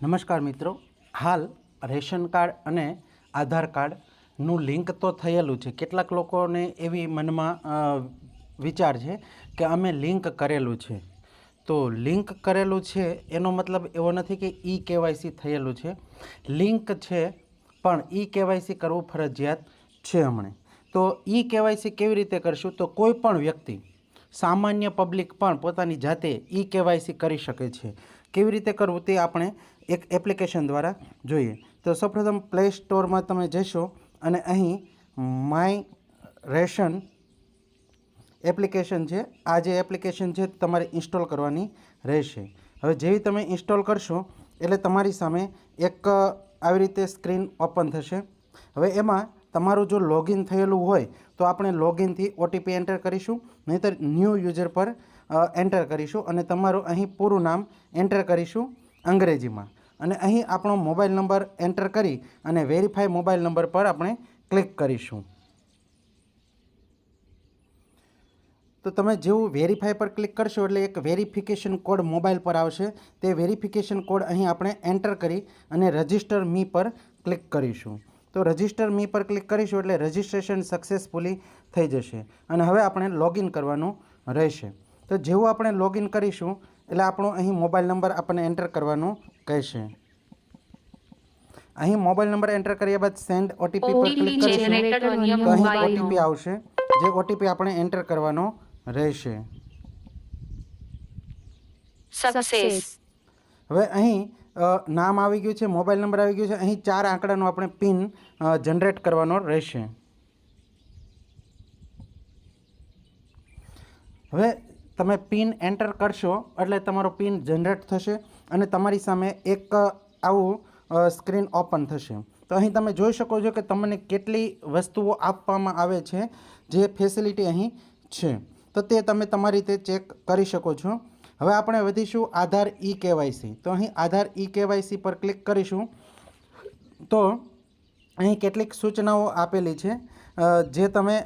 નમસ્કાર મિત્રો. હાલ રેશન કાર્ડ અને આધાર કાર્ડનું લિંક તો થયેલું છે. કેટલાક લોકોને એવી મનમાં વિચાર છે કે અમે લિંક કરેલું છે. તો લિંક કરેલું છે એનો મતલબ એવો નથી કે ઈ કેવાયસી થયેલું છે. લિંક છે, પણ ઈ કેવાયસી કરવું ફરજિયાત છે હમણે. તો ઈ કેવાયસી કેવી રીતે કરશું? તો કોઈ પણ વ્યક્તિ, સામાન્ય પબ્લિક પણ પોતાની જાતે ઈ કેવાયસી કરી શકે છે. કેવી રીતે કરવું તે આપણે એક એપ્લિકેશન દ્વારા જોઈએ. તો સૌપ્રથમ પ્લે સ્ટોરમાં તમે જશો અને અહીં માય રેશન એપ્લિકેશન છે. આ જે એપ્લિકેશન છે તમારે ઇન્સ્ટોલ કરવાની રહેશે. હવે જેવી તમે ઇન્સ્ટોલ કરશો એટલે તમારી સામે એક આવી રીતે સ્ક્રીન ઓપન થશે. હવે એમાં તમારું જો લોગિન થયેલું હોય તો આપણે લોગિનથી ઓટીપી એન્ટર કરીશું. નહીંતર ન્યૂ યુઝર પર એન્ટર કરીશું અને તમારું અહીં પૂરું નામ એન્ટર કરીશું અંગ્રેજીમાં. અને અહીં આપણો મોબાઈલ નંબર એન્ટર કરી અને વેરીફાઈ મોબાઈલ નંબર પર આપણે ક્લિક કરીશું. તો તમે જેવું વેરીફાઈ પર ક્લિક કરશો એટલે એક વેરિફિકેશન કોડ મોબાઈલ પર આવશે. તે વેરિફિકેશન કોડ અહીં આપણે એન્ટર કરી અને રજિસ્ટર મી પર ક્લિક કરીશું. તો રજિસ્ટર મી પર ક્લિક કરીશું એટલે રજિસ્ટ્રેશન સક્સેસફુલી થઈ જશે. અને હવે આપણે લોગિન કરવાનું રહેશે. તો જેવું આપણે લોગિન કરીશું એટલે આપણો અહીં મોબાઈલ નંબર આપણને એન્ટર કરવાનું કહેશે. અહીં મોબાઈલ નંબર એન્ટર કર્યા બાદ સેન્ડ ઓટીપી પર ક્લિક કરીશું. તો અહીં ઓટીપી આવશે જે ઓટીપી આપણે એન્ટર કરવાનો રહેશે. Success. હવે અહીં નામ આવી ગયું છે મોબાઈલ નંબર આવી ગયું છે અહીં ચાર આંકડાનો આપણે પિન જનરેટ કરવાનો રહેશે. હવે તમે પિન એન્ટર કરશો, એટલે તમારો પિન જનરેટ થશે અને તમારી સામે એક આવું સ્ક્રીન ઓપન થશે. તો અહીં તમે જોઈ શકો છો કે તમને કેટલી વસ્તુઓ આપવામાં આવે છે, જે ફેસિલિટી અહીં છે. તો તે તમે તમારી રીતે ચેક કરી શકો છો. હવે આપણે વધીશું આધાર ઈ કેવાયસી તો અહીં આધાર ઈ કેવાયસી પર ક્લિક કરીશું. તો અહીં કેટલીક સૂચનાઓ આપેલી છે જે તમે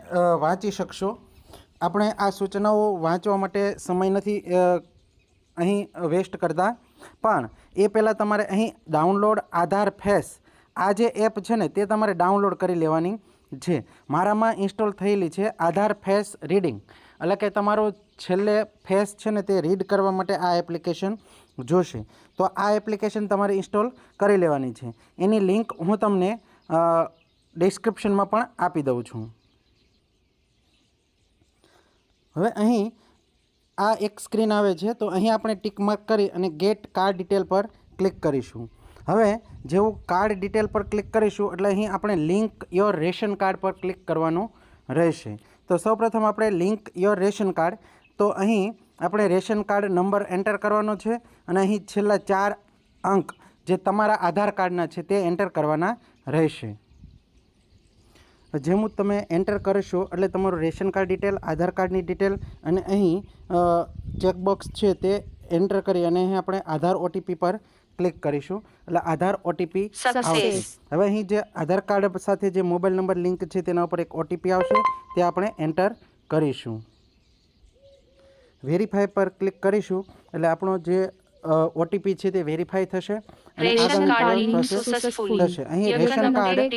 વાંચી શકશો. આપણે આ સૂચનાઓ વાંચવા માટે સમય નથી અહીં વેસ્ટ કરતા. પણ એ પહેલાં તમારે અહીં ડાઉનલોડ આધાર ફેસ, આ જે એપ છે ને, તે તમારે ડાઉનલોડ કરી લેવાની છે. મારામાં ઇન્સ્ટોલ થયેલી છે આધાર ફેસ રીડિંગ. એટલે કે તમારો છેલ્લે ફેસ છે ને, તે રીડ કરવા માટે આ એપ્લિકેશન જોશે. તો આ એપ્લિકેશન તમારે ઇન્સ્ટોલ કરી લેવાની છે. એની લિંક હું તમને ડિસ્ક્રિપ્શનમાં પણ આપી દઉં છું. હવે અહીં આ એક સ્ક્રીન આવે છે, તો અહીં આપણે ટિક માર્ક કરી અને ગેટ કાર્ડ ડિટેલ પર ક્લિક કરીશું. હવે જેવું કાર્ડ ડિટેલ પર ક્લિક કરીશું, એટલે અહીં આપણે લિંક યોર રેશન કાર્ડ પર ક્લિક કરવાનું રહેશે. તો સૌપ્રથમ આપણે લિંક યોર રેશન કાર્ડ તો અહીં આપણે રેશન કાર્ડ નંબર એન્ટર કરવાનો છે અને અહીં છેલ્લા ચાર અંક જે તમારા આધાર કાર્ડના છે તે એન્ટર કરવાના રહેશે. જેમ તમે એન્ટર કરશો એટલે તમારું રેશન કાર્ડ ડિટેલ આધાર કાર્ડની ડિટેલ અને અહીં ચેકબોક્સ છે તે એન્ટર કરી અને અહીં આપણે આધાર ઓટીપી પર ક્લિક કરીશું. એટલે આધાર ઓટીપી આવશે. હવે અહીં જે આધાર કાર્ડ સાથે જે મોબાઈલ નંબર લિંક છે તેના ઉપર એક ઓટીપી આવશે. તે આપણે એન્ટર કરીશું. વેરીફાઈ પર ક્લિક કરીશું. એટલે આપણો જે ઓટીપી છે તે વેરીફાઈ થશે. અને કાર્ડ. થશે. અહીં રેશન કાર્ડ.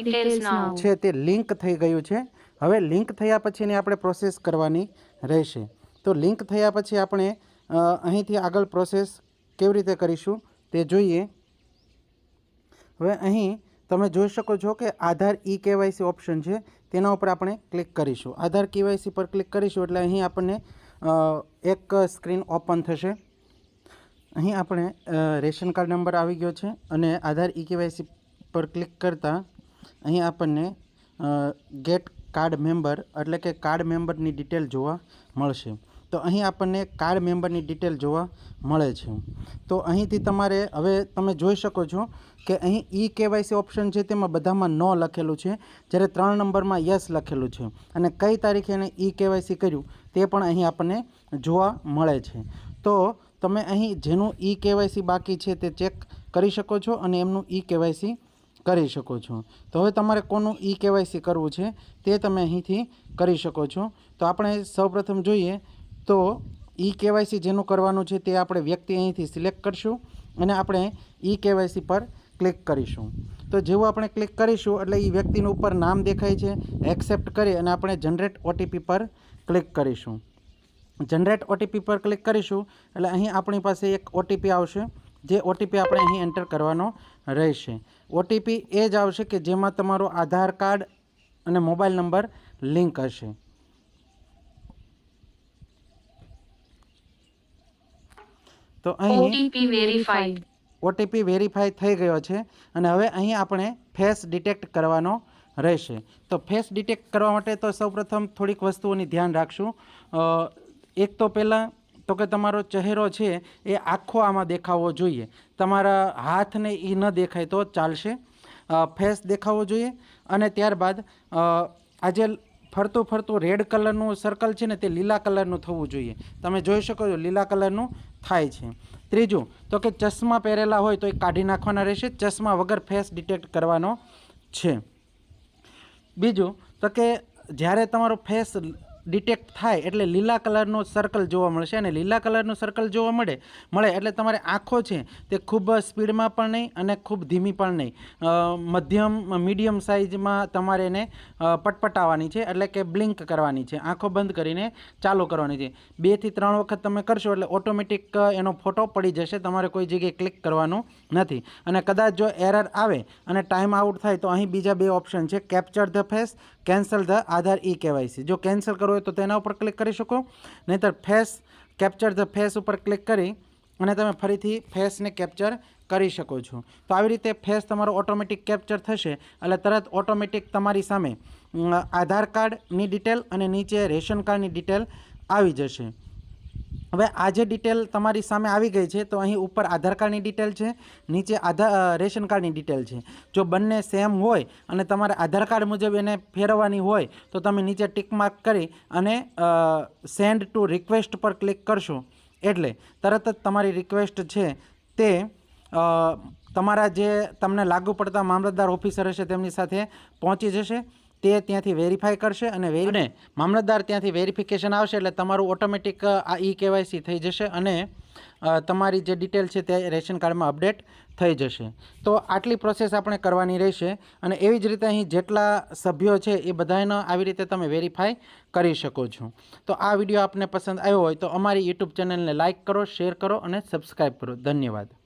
છે તે લિંક થઈ ગયું છે. હવે લિંક થયા પછીની આપણે પ્રોસેસ કરવાની રહેશે. તો લિંક થયા પછી આપણે અહીંથી આગળ પ્રોસેસ કેવી રીતે કરીશું તે જોઈએ. હવે અહીં તમે જોઈ શકો છો કે આધાર ઈ કેવાયસી ઓપ્શન છે. તેના ઉપર આપણે ક્લિક કરીશું. આધાર કેવાયસી પર ક્લિક કરીશું એટલે અહીં આપણને એક સ્ક્રીન ઓપન થશે. અહીં આપણે રેશન કાર્ડ નંબર આવી ગયો છે અને આધાર ઈ કેવાયસી પર ક્લિક કરતાં અહીં આપણને ગેટ કાર્ડ મેમ્બર એટલે કે કાર્ડ મેમ્બરની ડિટેલ જોવા મળશે. તો અહીં આપણને કાર્ડ મેમ્બરની ડિટેલ જોવા મળે છે. તો અહીંથી તમારે, હવે તમે જોઈ શકો છો કે અહીં ઈ કેવાયસી ઓપ્શન છે તેમાં બધામાં નો લખેલું છે. જ્યારે ત્રણ નંબરમાં યસ લખેલું છે. અને કઈ તારીખે એને ઈ કેવાયસી કર્યું તે પણ અહીં આપણને જોવા મળે છે. તો તમે અહીં જેનું ઈ કેવાયસી બાકી છે તે ચેક કરી શકો છો અને એમનું ઈ કેવાયસી કરી શકો છો. તો હવે તમારે કોનું ઈ કેવાયસી કરવું છે તે તમે અહીંથી કરી શકો છો. તો આપણે સૌપ્રથમ જોઈએ તો ઈ કેવાયસી જેનું કરવાનું છે તે આપણે વ્યક્તિ અહીંથી સિલેક્ટ કરશું અને આપણે ઈ કેવાયસી પર ક્લિક કરીશું. તો જેવું આપણે ક્લિક કરીશું એટલે એ વ્યક્તિનું ઉપર નામ દેખાય છે, એક્સેપ્ટ કરી અને આપણે જનરેટ ઓટીપી પર ક્લિક કરીશું. જનરેટ ઓટીપી પર ક્લિક કરીશું. એટલે અહીં આપણી પાસે એક ઓટીપી આવશે જે ઓટીપી આપણે અહીં એન્ટર કરવાનો રહેશે. ઓટીપી એ જ આવશે કે જેમાં તમારો આધાર કાર્ડ અને મોબાઈલ નંબર લિંક હશે. તો અહીં ઓટીપી વેરીફાઈ થઈ ગયો છે અને હવે અહીં આપણે ફેસ ડિટેક્ટ કરવાનો રહેશે. તો ફેસ ડિટેક્ટ કરવા માટે તો સૌપ્રથમ થોડીક વસ્તુઓની ધ્યાન રાખશું. અ, એક તો પહેલાં તો કે તમારો ચહેરો છે એ આખો આમાં દેખાવો જોઈએ. તમારા હાથને એ ન દેખાય તો ચાલશે. ફેસ દેખાવો જોઈએ અને ત્યારબાદ આજે ફરતું ફરતું રેડ કલરનું સર્કલ છે ને તે લીલા કલરનું થવું જોઈએ. તમે જોઈ શકો છો લીલા કલરનું થાય છે. ત્રીજું, તો કે ચશ્મા પહેરેલા હોય તો એ કાઢી નાખવાના રહેશે. ચશ્મા વગર ફેસ ડિટેક્ટ કરવાનો છે. બીજું, તો કે જ્યારે તમારો ફેસ ડિટેક્ટ થાય એટલે લીલા કલરનું સર્કલ જોવા મળશે અને લીલા કલરનું સર્કલ જોવા મળે મળે એટલે તમારે આંખો છે તે ખૂબ સ્પીડમાં પણ નહીં અને ખૂબ ધીમી પણ નહીં. મધ્યમ, મીડિયમ સાઇઝમાં તમારે એને પટપટાવવાની છે એટલે કે બ્લિંક કરવાની છે. આંખો બંધ કરીને ચાલુ કરવાની છે. બેથી ત્રણ વખત તમે કરશો એટલે ઓટોમેટિક એનો ફોટો પડી જશે. તમારે કોઈ જગ્યાએ ક્લિક કરવાનું નથી. અને કદાચ જો એરર આવે અને ટાઈમ આઉટ થાય તો અહીં બીજા બે ઓપ્શન છે. Capture the face cancel the Aadhaar e KYC જો કેન્સલ કરવું હોય તો તેના ઉપર ક્લિક કરી શકો. નહીંતર ફેસ કેપ્ચર ધ ફેસ ઉપર ક્લિક કરી અને તમે ફરીથી ફેસને કેપ્ચર કરી શકો છો. તો આવી રીતે ફેસ તમારો ઓટોમેટિક કેપ્ચર થશે, એટલે તરત ઓટોમેટિક તમારી સામે આધાર કાર્ડની ડિટેલ અને નીચે રેશન કાર્ડની ડિટેલ આવી જશે. હવે આ જે ડિટેલ તમારી સામે આવી ગઈ છે, તો અહીં ઉપર આધાર કાર્ડની ડિટેલ છે, નીચે આધાર રેશન કાર્ડની ડિટેલ છે. જો બંને સેમ હોય અને તમારે આધાર કાર્ડ મુજબ એને ફેરવવાની હોય, તો તમે નીચે ટિક માર્ક કરી અને સેન્ડ ટુ રિક્વેસ્ટ પર ક્લિક કરશો. એટલે તરત જ તમારી રિક્વેસ્ટ છે તે તમારા જે તમને લાગુ પડતા મામલતદાર ઓફિસર હશે તેમની સાથે પહોંચી જશે. તે ત્યાંથી વેરીફાઈ કરશે અને વેરી અને મામલતદાર ત્યાંથી વેરિફિકેશન આવશે એટલે તમારું ઓટોમેટિક આ ઈ કેવાયસી થઈ જશે અને તમારી જે ડિટેલ છે તે રેશન કાર્ડમાં અપડેટ થઈ જશે. તો આટલી પ્રોસેસ આપણે કરવાની રહેશે અને એવી જ રીતે અહીં જેટલા સભ્યો છે એ બધાને આવી રીતે તમે વેરીફાઈ કરી શકો છો. તો આ વીડિયો આપને પસંદ આવ્યો હોય તો અમારી યુટ્યુબ ચેનલને લાઇક કરો શેર કરો અને સબસ્ક્રાઈબ કરો. ધન્યવાદ.